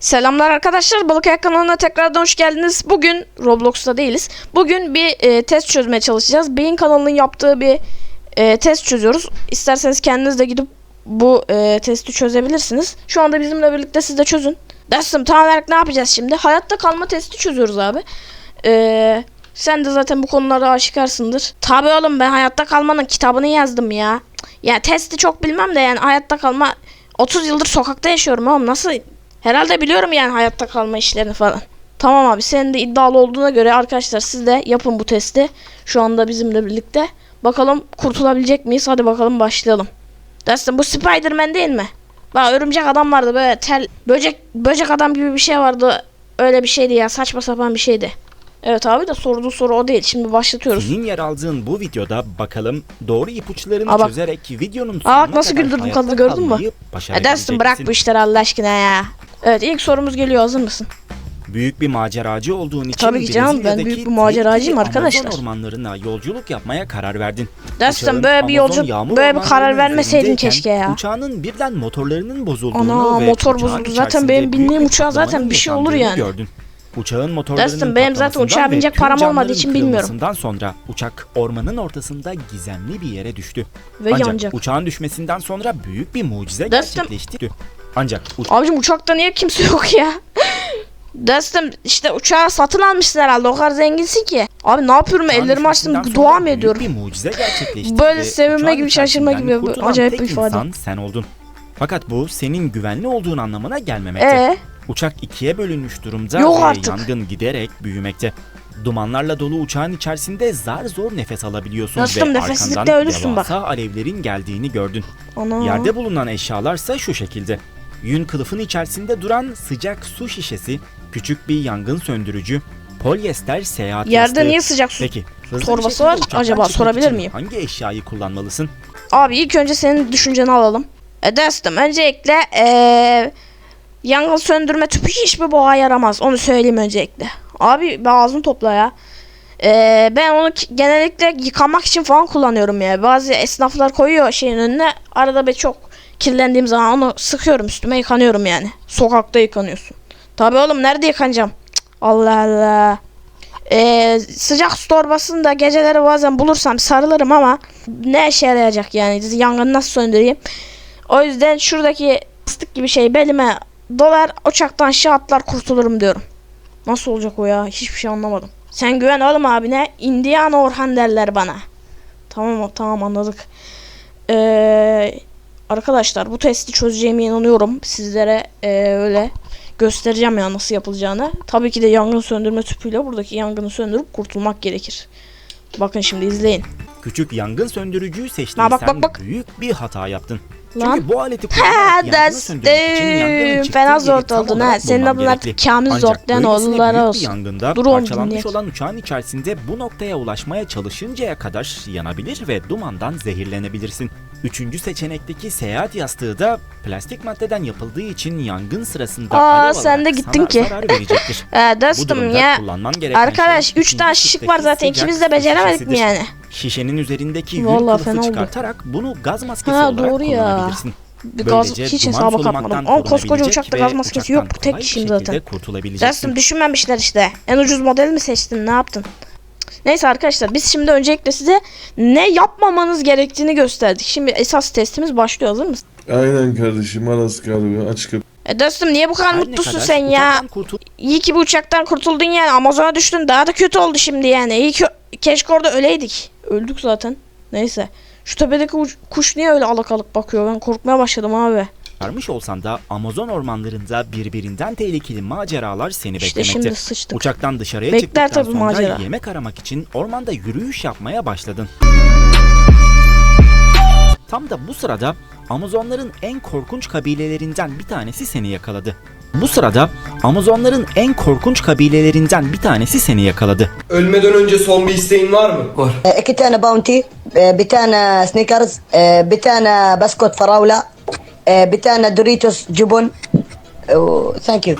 Selamlar arkadaşlar. Balık Ayak kanalına tekrardan hoş geldiniz. Bugün Roblox'ta değiliz. Bugün bir e, test çözmeye çalışacağız. Beyin kanalının yaptığı bir e, test çözüyoruz. İsterseniz kendiniz de gidip bu e, testi çözebilirsiniz. Şu anda bizimle birlikte siz de çözün. Dersim tam olarak ne yapacağız şimdi? Hayatta kalma testi çözüyoruz abi. E, sen de zaten bu konulara aşikarsındır. Tabii oğlum ben hayatta kalmanın kitabını yazdım ya. Ya testi çok bilmem de yani hayatta kalma 30 yıldır sokakta yaşıyorum oğlum nasıl Herhalde biliyorum yani hayatta kalma işlerini falan. Tamam abi senin de iddialı olduğuna göre arkadaşlar siz de yapın bu testi. Şu anda bizimle birlikte. Bakalım kurtulabilecek miyiz? Hadi bakalım başlayalım. Dersin bu Spider-Man değil mi? Bak örümcek adam vardı böyle tel böcek böcek adam gibi bir şey vardı. Öyle bir şeydi ya saçma sapan bir şeydi. Evet abi de sorduğu soru o değil. Şimdi başlatıyoruz. Senin yer aldığın bu videoda bakalım doğru ipuçlarını Aa bak. çözerek videonun Aa sonuna bak nasıl güldürdüm kadını gördün mü? kalmayı E başarabilecek dersin bırak bu işleri Allah aşkına ya. Evet ilk sorumuz geliyor hazır mısın? Büyük bir maceracı olduğun için Tabii ki canım, ben Brezilya'daki büyük bir maceracıyım tehlikeli arkadaşlar. Amazon ormanlarına yolculuk yapmaya karar verdin. Uçağın böyle bir Amazon yolcu yağmur böyle bir karar ormanlarının vermeseydin üzerindeyken keşke ya. Uçağının birden motorlarının bozulduğunu Ana ve motor uçağın bozuldu. Zaten içerisinde benim büyük bindiğim bir uçağa zaten patlamanın bir şey olur yaşandığını yani. Gördün. Uçağın motorlarının Dersin, benim zaten patlamasından uçağa ve binecek tüm param olmadığı camların için bilmiyorum. kırılmasından sonra uçak ormanın ortasında gizemli bir yere düştü. Ve Ancak yanacak. uçağın düşmesinden sonra büyük bir mucize Dersim- gerçekleşti. Ancak uç- Abicim uçakta niye kimse yok ya? Destem işte uçağı satın almışsın herhalde o kadar zenginsin ki. Abi ne yapıyorum ellerimi açtım dua mı ediyorum? Bir mucize gerçekleşti. Böyle ve sevinme uçağın gibi, şaşırma içerisinden gibi kurtulan acayip tek bir ifade. insan sen oldun. Fakat bu senin güvenli olduğun anlamına gelmemekte. Ee? Uçak ikiye bölünmüş durumda Yok ve artık. yangın giderek büyümekte. Dumanlarla dolu uçağın içerisinde zar zor nefes alabiliyorsun Dostum, ve nefessizlikte arkandan ölürsün bak. devasa alevlerin geldiğini gördün. Ana. Yerde bulunan eşyalarsa şu şekilde. Yün kılıfın içerisinde duran sıcak su şişesi, küçük bir yangın söndürücü, polyester seyahat Yerde yastığı. niye sıcak su? Peki, hızlı bir torbası şekilde var? uçaktan Acaba çıkmak sorabilir için miyim? Hangi eşyayı kullanmalısın? Abi ilk önce senin düşünceni alalım. E Destem öncelikle ee, yangın söndürme tüpü hiçbir boğa yaramaz. Onu söyleyeyim öncelikle. Abi ben ağzını topla ya. E, ben onu ki- genellikle yıkamak için falan kullanıyorum ya. Bazı esnaflar koyuyor şeyin önüne. Arada ben çok kirlendiğim zaman onu sıkıyorum üstüme yıkanıyorum yani. Sokakta yıkanıyorsun. Tabii oğlum nerede yıkanacağım? Allah Allah. Ee, sıcak su torbasını da geceleri bazen bulursam sarılırım ama ne işe yarayacak yani yangını nasıl söndüreyim? O yüzden şuradaki fıstık gibi şey belime dolar uçaktan aşağı atlar kurtulurum diyorum. Nasıl olacak o ya? Hiçbir şey anlamadım. Sen güven oğlum abine. Indiana Orhan derler bana. Tamam tamam anladık. Ee, arkadaşlar bu testi çözeceğime inanıyorum. Sizlere ee, öyle göstereceğim ya nasıl yapılacağını. Tabii ki de yangın söndürme tüpüyle buradaki yangını söndürüp kurtulmak gerekir. Bakın şimdi izleyin. Küçük yangın söndürücüyü seçtiysen Ha, bak, bak, bak. büyük bir hata yaptın. Lan. Çünkü bu aleti kullanarak yangını söndürmek için yangının Fena tam oldun ha. Senin adın artık. Kamil Zortlayan büyük olsun. yangında Dur parçalanmış olan uçağın içerisinde bu noktaya ulaşmaya çalışıncaya kadar yanabilir ve dumandan zehirlenebilirsin. Üçüncü seçenekteki seyahat yastığı da plastik maddeden yapıldığı için yangın sırasında Aa, alev sen de gittin ki. zarar verecektir. Ee, dostum durumda ya. kullanman gereken Arkadaş şey 3 tane ikinci şişik var zaten. sıcak İkimiz de beceremedik mi şişesidir. yani? Şişenin üzerindeki yün Vallahi kılıfı fena oldu. çıkartarak bunu gaz maskesi Ha, olarak doğru ya. kullanabilirsin. Bir gaz Böylece hiç duman hesaba solumaktan katmadım. Ama koskoca korunabilecek uçakta ve gaz maskesi yok. Bu tek kolay bir kişiyim şekilde zaten. kurtulabileceksin. Dostum düşünmemişler işte. En ucuz modeli mi seçtin? Ne yaptın? Neyse arkadaşlar biz şimdi öncelikle size ne yapmamanız gerektiğini gösterdik. Şimdi esas testimiz başlıyor. Hazır mısın? Aynen kardeşim Aras galiba açık kapı. E dostum niye bu kadar Her mutlusun kadar sen ya? kurtul- İyi ki bu uçaktan kurtuldun yani. Amazon'a düştün. Daha da kötü oldu şimdi yani. İyi ki keşke orada öleydik. Öldük zaten. Neyse. Şu tepedeki kuş niye öyle alakalık bakıyor? Ben korkmaya başladım abi. Varmış olsan da Amazon ormanlarında birbirinden tehlikeli maceralar seni işte beklemekte. Şimdi sıçtık. Uçaktan dışarıya Bekler çıktıktan tabii sonra macera. yemek aramak için ormanda yürüyüş yapmaya başladın. Tam da bu sırada Amazonların en korkunç kabilelerinden bir tanesi seni yakaladı. Bu sırada Amazonların en korkunç kabilelerinden bir tanesi seni yakaladı. Ölmeden önce son bir isteğin var mı? Var. E, iki tane bounty, e, bir tane sneakers, e, bir tane baskot faravla, Eh, tane Doritos cubun. Oh, thank you.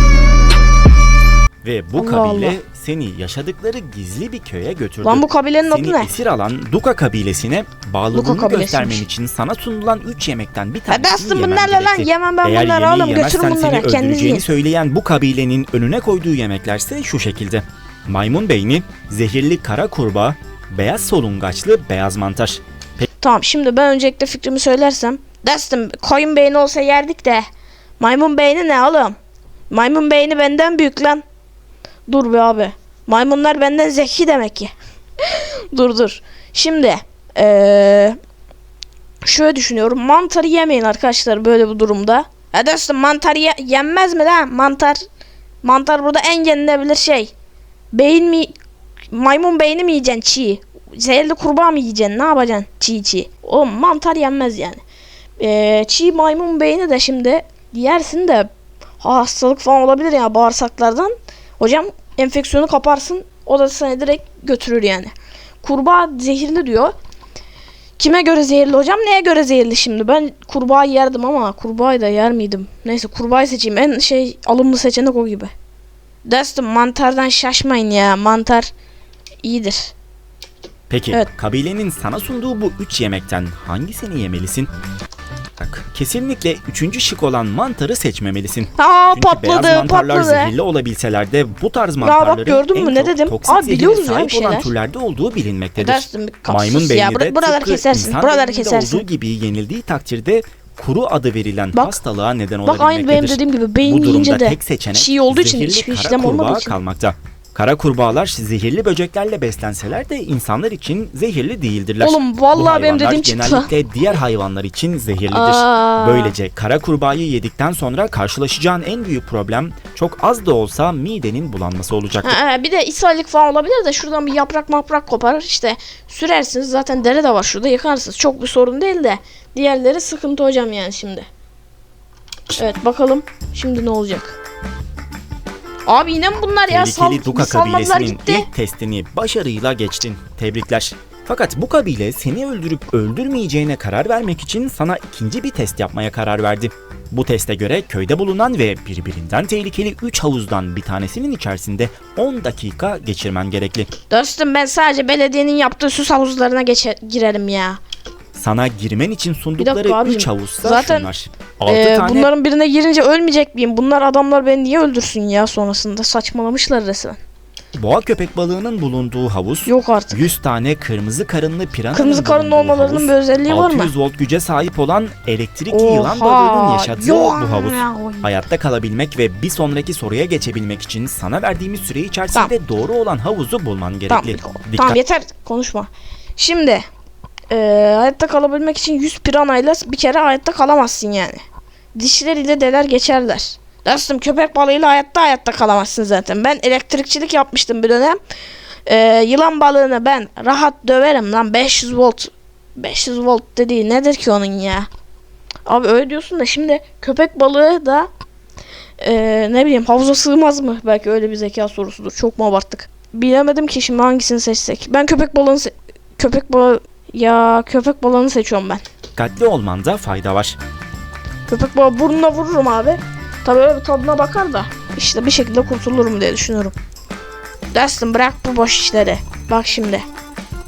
Ve bu Allah kabile Allah. seni yaşadıkları gizli bir köye götürdü. Lan bu kabilenin seni adı ne? esir alan Duka kabilesine bağlılığını göstermen için sana sunulan 3 yemekten bir e, tanesini yemen bunlarla lan yemem ben Eğer bunları yemeği oğlum götürün yemezsen seni bunları kendiniz öldüreceğini söyleyen bu kabilenin önüne koyduğu yemeklerse şu şekilde. Maymun beyni, zehirli kara kurbağa, beyaz solungaçlı beyaz mantar. Tamam şimdi ben öncelikle fikrimi söylersem Destim koyun beyni olsa yerdik de. Maymun beyni ne oğlum? Maymun beyni benden büyük lan. Dur be abi. Maymunlar benden zeki demek ki. dur dur. Şimdi eee şöyle düşünüyorum. Mantarı yemeyin arkadaşlar böyle bir durumda. Ya dostum mantar ye- yenmez mi lan? Mantar mantar burada en yenilebilir şey. Beyin mi maymun beyni mi yiyeceksin çiğ? Zehirli kurbağa mı yiyeceksin? Ne yapacaksın çiğ çiğ? O mantar yenmez yani. Ee, çiğ maymun beyni de şimdi yersin de hastalık falan olabilir ya bağırsaklardan. Hocam enfeksiyonu kaparsın. O da seni direkt götürür yani. Kurbağa zehirli diyor. Kime göre zehirli hocam? Neye göre zehirli şimdi? Ben kurbağa yerdim ama kurbağayı da yer miydim? Neyse kurbağayı seçeyim. En şey alımlı seçenek o gibi. Dostum mantardan şaşmayın ya. Mantar iyidir. Peki Evet. kabilenin sana sunduğu bu 3 yemekten hangisini yemelisin? Bak, kesinlikle üçüncü şık olan mantarı seçmemelisin. Aa Çünkü beyaz patladı mantarlar patladı. zehirli olabilseler de bu tarz bak mantarların gördün en mü ne çok dedim? toksik Abi zehire biliyoruz ya sahip bir olan şeyler. türlerde olduğu bilinmektedir. Dersin Maymun beyni ya. de Bura, buraları tıpkı kesersin. insan Buraları beyninde kesersin. olduğu gibi yenildiği takdirde kuru adı verilen Bak. hastalığa neden Bak aynı benim olabilmektedir. dediğim gibi beyin Bu durumda yiyince de tek seçenek çiğ olduğu için zehirli hiçbir kara işlem olmadığı kurbağa için. kalmakta. Kara kurbağalar zehirli böceklerle beslenseler de insanlar için zehirli değildirler. Oğlum, Bu vallahi benim hayvanlar dediğim çıktı. genellikle diğer hayvanlar için zehirlidir. Aa. Böylece kara kurbağayı yedikten sonra karşılaşacağın en büyük problem çok az da olsa midenin bulanması olacaktır. Ha, bir de ishallik falan olabilir de şuradan bir yaprak maprak koparır işte sürersiniz zaten dere de var şurada yıkarsınız çok bir sorun değil de diğerleri sıkıntı hocam yani şimdi. Evet bakalım şimdi ne olacak. Abi yine mi bunlar ya sal, Tehlikeli Duka salmadılar kabilesinin gitti. ilk testini başarıyla geçtin. Tebrikler. Fakat bu kabile seni öldürüp öldürmeyeceğine karar vermek için sana ikinci bir test yapmaya karar verdi. Bu teste göre köyde bulunan ve birbirinden tehlikeli 3 havuzdan bir tanesinin içerisinde 10 dakika geçirmen gerekli. Dostum ben sadece belediyenin yaptığı süs havuzlarına geçe girerim ya. Sana girmen için sundukları abicim, 3 havuzsa zaten, şunlar. 6 Ee, tane bunların birine girince ölmeyecek miyim? Bunlar adamlar beni niye öldürsün ya sonrasında saçmalamışlar resmen. boğa köpek balığının bulunduğu havuz. Yok artık. 100 tane kırmızı karınlı pirananın Kırmızı karınlı olmalarının havuz, bir özelliği var mı? 600 volt güce sahip olan elektrikli Oha, yılan balığının yaşadığı yok bu havuz. Hayatta kalabilmek ve bir sonraki soruya geçebilmek için sana verdiğimiz süre içerisinde doğru olan havuzu bulman Tamam, gerekli. Dikkat. tamam yeter konuşma. Şimdi eee, hayatta kalabilmek için 100 piranayla bir kere hayatta kalamazsın yani. Dişleriyle deler geçerler. Dostum köpek balığıyla hayatta hayatta kalamazsın zaten. Ben elektrikçilik yapmıştım bir dönem. Eee, yılan balığını ben rahat döverim lan 500 volt. 500 volt dediği nedir ki onun ya? Abi öyle diyorsun da şimdi köpek balığı da eee, ne bileyim havuza sığmaz mı? Belki öyle bir zeka sorusudur. Çok mu abarttık? Bilemedim ki şimdi hangisini seçsek. Ben köpek balığını köpek balığı ya köpek balığını seçiyorum ben. Dikkatli olmanda fayda var. Köpek balığı burnuna vururum abi. Tabii öyle bir tadına bakar da işte bir şekilde kurtulurum diye düşünüyorum. Dustin bırak bu boş işleri. Bak şimdi.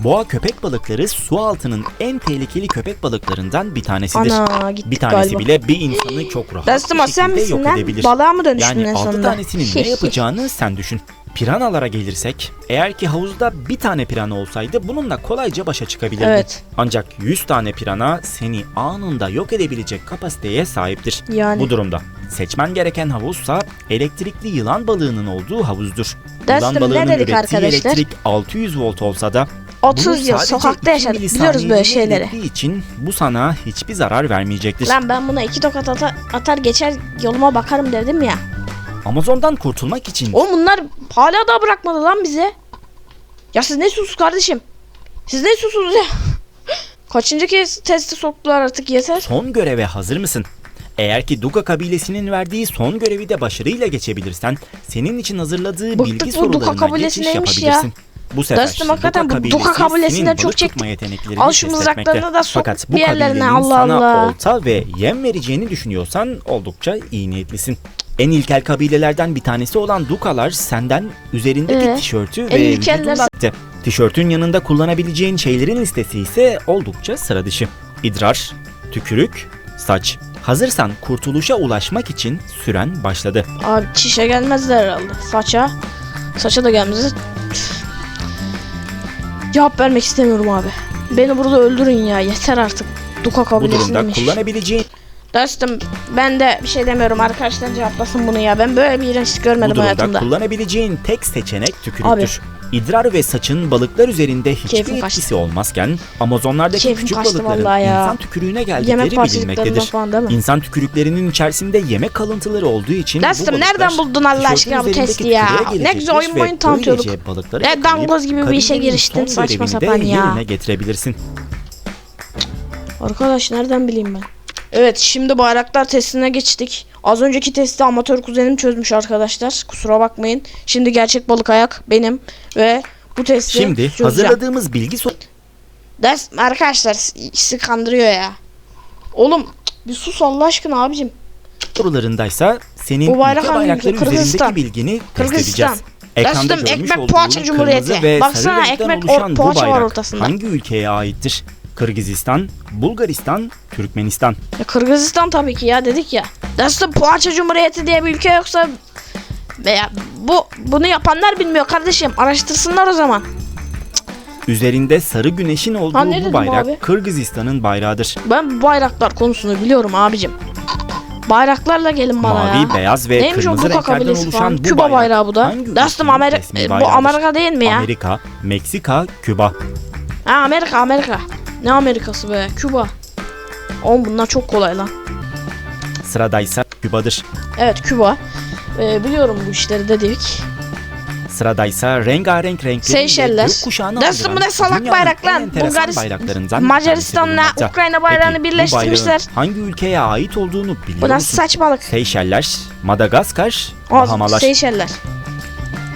Boğa köpek balıkları su altının en tehlikeli köpek balıklarından bir tanesidir. Ana gittik bir tanesi galiba. bile bir insanı çok rahat Dustin bir sen şekilde misin yok lan? edebilir. Balığa mı dönüştün Yani en 6 sonunda? tanesinin ne yapacağını sen düşün. Piranalara gelirsek, eğer ki havuzda bir tane pirana olsaydı bununla kolayca başa çıkabilirdin. Evet. Ancak 100 tane pirana seni anında yok edebilecek kapasiteye sahiptir. Yani. Bu durumda seçmen gereken havuzsa elektrikli yılan balığının olduğu havuzdur. Yılan ne dedik arkadaşlar? elektrik 600 volt olsa da 30 bunu yıl sokakta 2 yaşadık. Biliyoruz böyle şeyleri. için bu sana hiçbir zarar vermeyecektir. Lan ben buna iki tokat ata- atar geçer yoluma bakarım dedim ya. Amazon'dan kurtulmak için Oğlum bunlar hala da bırakmadı lan bize. Ya siz ne sus kardeşim? Siz ne susunuz ya? Kaçıncı kez testi soktular artık yeter. son göreve hazır mısın? Eğer ki Duka kabilesinin verdiği son görevi de başarıyla geçebilirsen senin için hazırladığı Bıktık bilgi sorularına geçiş yapabilirsin. Bu sefer Dostum, hakikaten bu Duka kabilesinden çok çektik. Al şu mızraklarını da sok Fakat bu yerlerine, Allah sana Allah. olta ve yem vereceğini düşünüyorsan oldukça iyi niyetlisin. En ilkel kabilelerden bir tanesi olan Dukalar senden üzerindeki Ee, tişörtü ve ilkeller- vücudundan. Tişörtün yanında kullanabileceğin şeylerin listesi ise oldukça sıra dışı. İdrar, tükürük, saç. Hazırsan kurtuluşa ulaşmak için süren başladı. Abi çişe gelmezler herhalde. Saça. Saça da gelmez. Cevap vermek istemiyorum abi. Beni burada öldürün ya. Yeter artık. Duka Bu durumda kullanabileceğin Dostum ben de bir şey demiyorum. Arkadaşlar cevaplasın bunu ya. Ben böyle bir iğrençlik Bu görmedim durumda hayatımda. kullanabileceğin tek seçenek tükürüktür. İdrar ve saçın balıklar üzerinde hiçbir Keyfim etkisi kaçtı. olmazken Amazonlardaki Keyfim küçük kaçtı balıkların vallahi ya. insan tükürüğüne Yemek geldikleri parçacıklarından bilinmektedir. falan değil mi? İnsan tükürüklerinin içerisinde yemek kalıntıları olduğu için bu Dostum balıklar nereden buldun Allah tişörtün aşkına bu üzerindeki testi ya? tükürüğe Ne güzel oyun ve tanıtıyorduk. böylece balıkları Ne yakalayıp dangoz gibi bir işe giriştin, son saçma görevini de sapan ya. Yerine getirebilirsin. Arkadaş nereden bileyim ben? Evet şimdi bayraklar testine geçtik. Az önceki testi amatör kuzenim çözmüş arkadaşlar. Kusura bakmayın. Şimdi gerçek balık ayak benim ve bu testi Şimdi çözeceğim. hazırladığımız bilgi Ders arkadaşlar sizi kandırıyor ya. Oğlum bir sus Allah aşkına abicim. sorularındaysa senin Bu bayrak ülke hangi bayrakları ülke? Kırgızistan. üzerindeki bilgini test Kırgızistan. edeceğiz. Ekranda Dostum, görmüş ekmek poğaça kırmızı cumhuriyeti. ve Baksana, sarı renkten ekmek oluşan or- bu poğaça var bayrak ortasında. hangi ülkeye aittir? Kırgızistan, Bulgaristan, Türkmenistan. Ya Kırgızistan tabii ki ya dedik ya. Dostum Poğaça Cumhuriyeti diye bir ülke yoksa veya bu bunu yapanlar bilmiyor kardeşim. Araştırsınlar o zaman. Üzerinde sarı güneşin olduğu Ha, bu bayrak abi? Kırgızistan'ın bayrağıdır. Ben bu bayraklar konusunu biliyorum abicim. Bayraklarla gelin bana Mavi, ya. beyaz ve Neymiş kırmızı renklerden oluşan falan? bu Küba bayrak bayrağı bu da. Dostum Amerika e, bu? Amerika değil mi ya? Amerika, Meksika, Küba. Ha Amerika Amerika. Ne Amerikası be? Küba. Oğlum bunlar çok kolay lan. Sıradaysa Küba'dır. Evet Küba. Ee, biliyorum bu işleri dedik. Sıradaysa rengarenk renkleriyle Seyşeller. Dostum bu ne salak bayrak lan? enteresan Bulgaris- bayraklarından Macaristan'la. Ukrayna bayrağını Peki, bu birleştirmişler. bayrağın hangi ülkeye ait olduğunu biliyor Bu nasıl saçmalık? Seyşeller, Madagaskar, Bahamalar. Seyşeller.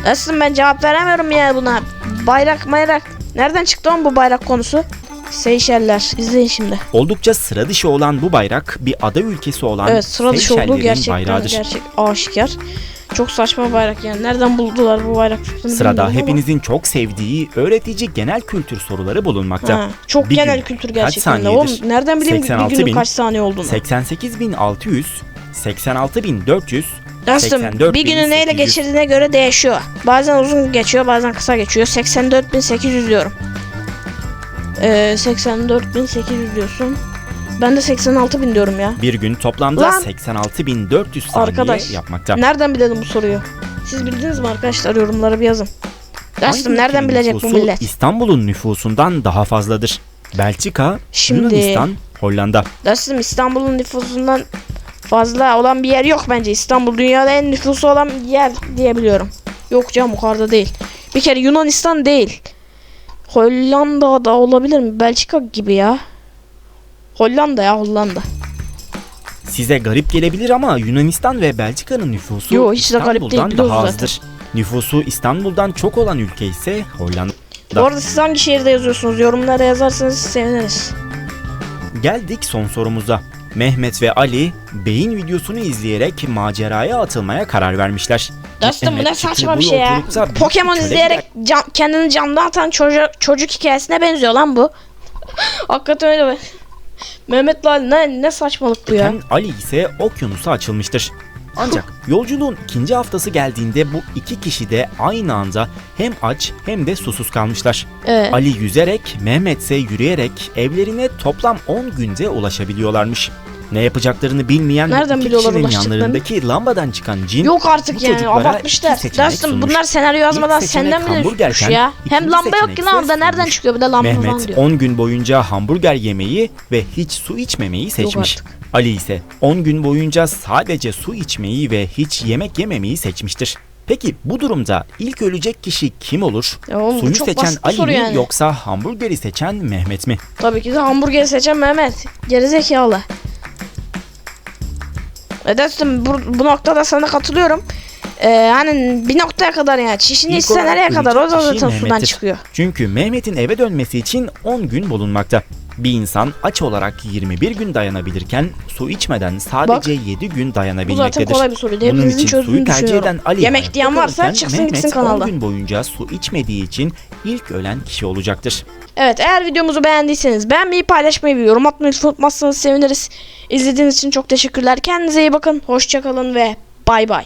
Aslında ben cevap veremiyorum ya buna. Bayrak bayrak. Nereden çıktı oğlum bu bayrak konusu? Seyşeller. İzleyin şimdi. Oldukça sıra dışı olan bu bayrak bir ada ülkesi olan Evet sıra dışı olduğu gerçekten bayrağıdır. gerçek aşikar. Çok saçma bayrak yani. Nereden buldular bu bayrak fikrini Sırada bilmiyorum ama- hepinizin çok sevdiği öğretici genel kültür soruları bulunmakta. Ha, çok Bir genel kültür gerçekten? Oğlum nereden bileyim bir 86 günün bin, kaç saniye olduğunu? 88.600, 86.400, Dostum 84 bir günü neyle 800. geçirdiğine göre değişiyor. Bazen uzun geçiyor bazen kısa geçiyor. 84.800 diyorum. Ee, 84.800 diyorsun. Ben de 86.000 diyorum ya. bir gün toplamda Lan! 86.400 saniye Arkadaş, yapmakta. Nereden bilelim bu soruyu? Siz bildiniz mi arkadaşlar? Yorumlara bir yazın. Hangi Dostum nereden ülkenin bilecek bu nüfusu millet? İstanbul'un nüfusundan daha fazladır. Belçika, Şimdi- Yunanistan, Hollanda. Dostum İstanbul'un nüfusundan fazla olan bir yer yok bence. İstanbul dünyada en nüfusu olan yer diyebiliyorum. Yok canım o kadar da değil. Bir kere Yunanistan değil. Hollanda da olabilir mi? Belçika gibi ya. Hollanda ya Hollanda. Size garip gelebilir ama Yunanistan ve Belçika'nın nüfusu Yo, hiç de garip değil, İstanbul'dan biliyoruz daha zaten. azdır. Nüfusu İstanbul'dan çok olan ülke ise Hollanda. Bu arada siz hangi şehirde yazıyorsunuz? Yorumlara yazarsanız seviniriz. Geldik son sorumuza. Mehmet ve Ali beyin videosunu izleyerek maceraya atılmaya karar vermişler. Dostum bu ne saçma bir şey ya. Pokemon izleyerek can, kendini camdan atan çocuk, çocuk hikayesine benziyor lan bu. Hakikaten öyle be. Mehmet Lal ne, ne saçmalık bu ya. Ali ise okyanusa açılmıştır. Ancak yolculuğun ikinci haftası geldiğinde bu iki kişi de aynı anda hem aç hem de susuz kalmışlar. Ee, Ali yüzerek, Mehmet ise yürüyerek evlerine toplam 10 günde ulaşabiliyorlarmış. Ne yapacaklarını bilmeyen Nereden iki biliyorlar kişinin ulaşacaklarını? yanlarındaki lambadan çıkan cin Yok artık bu yani çocuklara abartmışlar. iki seçenek Dostum sunmuş. bunlar senaryo yazmadan İlk seçenek senden mi hamburgerken, ya? Hem ikinci lamba yok ki seçenek lan ise da nereden çıkıyor bir de lamba falan Mehmet diyor. 10 gün boyunca hamburger yemeyi ve hiç su içmemeyi seçmiş. artık. Ali ise 10 gün boyunca sadece su içmeyi ve hiç yemek yememeyi seçmiştir. Peki bu durumda ilk ölecek kişi kim olur? Ya oğlum bu Suyu çok seçen basit bir Ali soru mi yani. yoksa hamburgeri seçen Mehmet mi? Tabii ki de hamburgeri seçen Mehmet. Gerizekalı. E dostum bu, bu noktada sana katılıyorum. Ee, hani bir noktaya kadar yani çişini içse nereye kadar o da zaten sudan Mehmet'tir. çıkıyor. Çünkü Mehmet'in eve dönmesi için 10 gün bulunmakta. Bir insan aç olarak 21 gün dayanabilirken su içmeden sadece 7 gün Bu zaten dayanabilmektedir. kolay bir soruydu. Bunun için çözdüğünü suyu tercih düşünüyorum. eden Ali Yemek hayatta diyen varsa kalırken çıksın Mehmet gitsin kanalda. 10 gün boyunca su içmediği için ilk ölen kişi olacaktır. Evet eğer videomuzu beğendiyseniz beğenmeyi paylaşmayı ve yorum atmayı unutmazsanız seviniriz. İzlediğiniz için çok teşekkürler. Kendinize iyi bakın. Hoşçakalın ve bay bay.